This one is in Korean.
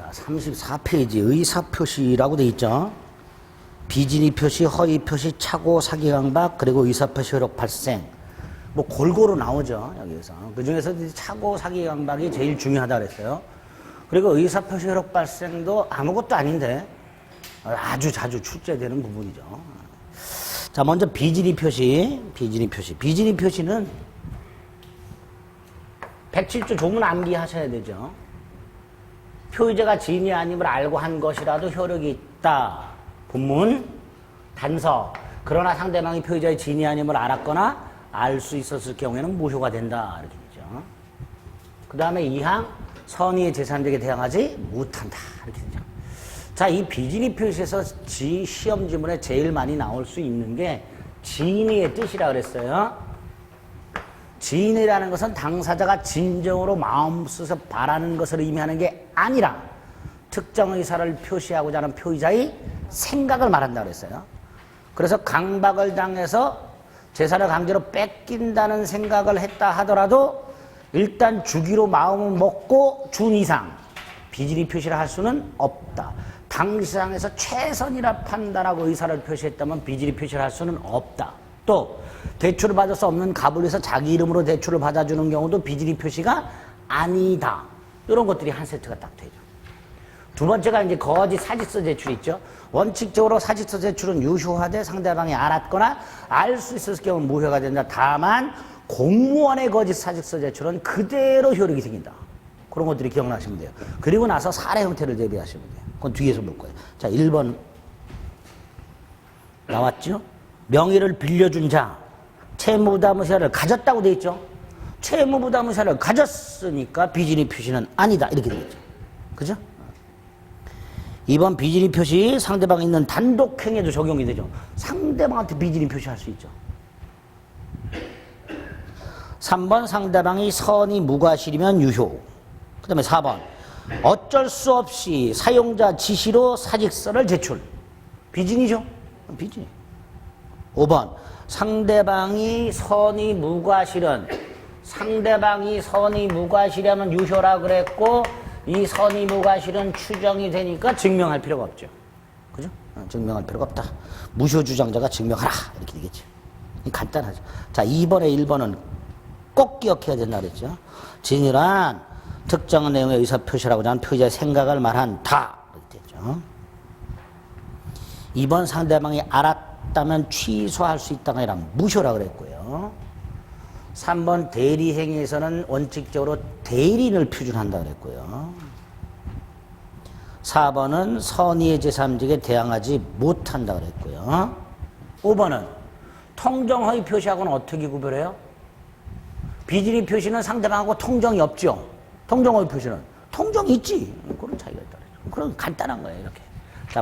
자, 34페이지 의사표시라고 돼 있죠. 비진이 표시, 허위 표시, 착오, 사기 강박, 그리고 의사표시 효력 발생. 뭐 골고루 나오죠, 여기에서. 그 중에서 착오, 사기 강박이 제일 중요하다 그랬어요. 그리고 의사표시 효력 발생도 아무것도 아닌데 아주 자주 출제되는 부분이죠. 자, 먼저 비진이 표시, 비진이 표시. 비진이 표시는 107조 조문 암기하셔야 되죠. 표의자가 지인이 아님을 알고 한 것이라도 효력이 있다. 본문, 단서. 그러나 상대방이 표의자의 지인이 아님을 알았거나 알 수 있었을 경우에는 무효가 된다. 이렇게 되죠. 그 다음에 이항, 선의의 재산적에 대항하지 못한다. 이렇게 되죠. 자, 이 비진이 표시에서 지 시험 지문에 제일 많이 나올 수 있는 게 지인의 뜻이라 그랬어요. 지인이라는 것은 당사자가 진정으로 마음속에서 바라는 것을 의미하는 게 아니라 특정 의사를 표시하고자 하는 표의자의 생각을 말한다 그랬어요. 그래서 강박을 당해서 재산을 강제로 뺏긴다는 생각을 했다 하더라도 일단 주기로 마음을 먹고 준 이상 비진이 표시를 할 수는 없다. 당시상에서 최선이라 판단하고 의사를 표시했다면 비진이 표시를 할 수는 없다. 또 대출을 받을 수 없는 갑을 위해서 자기 이름으로 대출을 받아주는 경우도 비진이 표시가 아니다. 이런 것들이 한 세트가 딱 되죠. 두 번째가 이제 거짓 사직서 제출 있죠. 원칙적으로 사직서 제출은 유효하되 상대방이 알았거나 알 수 있었을 경우 무효가 된다. 다만 공무원의 거짓 사직서 제출은 그대로 효력이 생긴다. 그런 것들이 기억나시면 돼요. 그리고 나서 사례 형태를 대비하시면 돼요. 그건 뒤에서 볼 거예요. 자, 1번 나왔죠? 명의를 빌려준 자, 채무 부담 의사를 가졌다고 돼 있죠? 채무 부담 의사를 가졌으니까 비진이 표시는 아니다. 이렇게 되겠죠. 그죠? 2번 비진이 표시 상대방이 있는 단독행위에도 적용이 되죠. 상대방한테 비진이 표시할 수 있죠. 3번 상대방이 선이 무과실이면 유효. 그 다음에 4번 어쩔 수 없이 사용자 지시로 사직서를 제출. 비진이죠. 비진. 5번 상대방이 선이 무과실은 상대방이 선이 무과실이면 유효라 그랬고 이 선이 무과실은 추정이 되니까 증명할 필요가 없죠. 그죠? 어, 증명할 필요가 없다. 무효 주장자가 증명하라. 이렇게 되겠죠. 이 간단하죠. 자, 2번에 1번은 꼭 기억해야 된다 그랬죠. 진일한 특정한 내용의 의사 표시라고자 하는 표의자의 생각을 말한다. 이렇게 됐죠. 2번 상대방이 알았 다면 취소할 수 있다가 아니라 무효라 그랬고요. 3번 대리행위에서는 원칙적으로 대리인을 표준한다 그랬고요. 4번은 선의의 제3직에 대항하지 못한다 그랬고요. 5번은 통정허위 표시하고는 어떻게 구별해요? 비진이 표시는 상대방하고 통정이 없죠. 통정허위 표시는 통정이 있지. 그런 차이가 있다. 그런 간단한 거예요, 이렇게.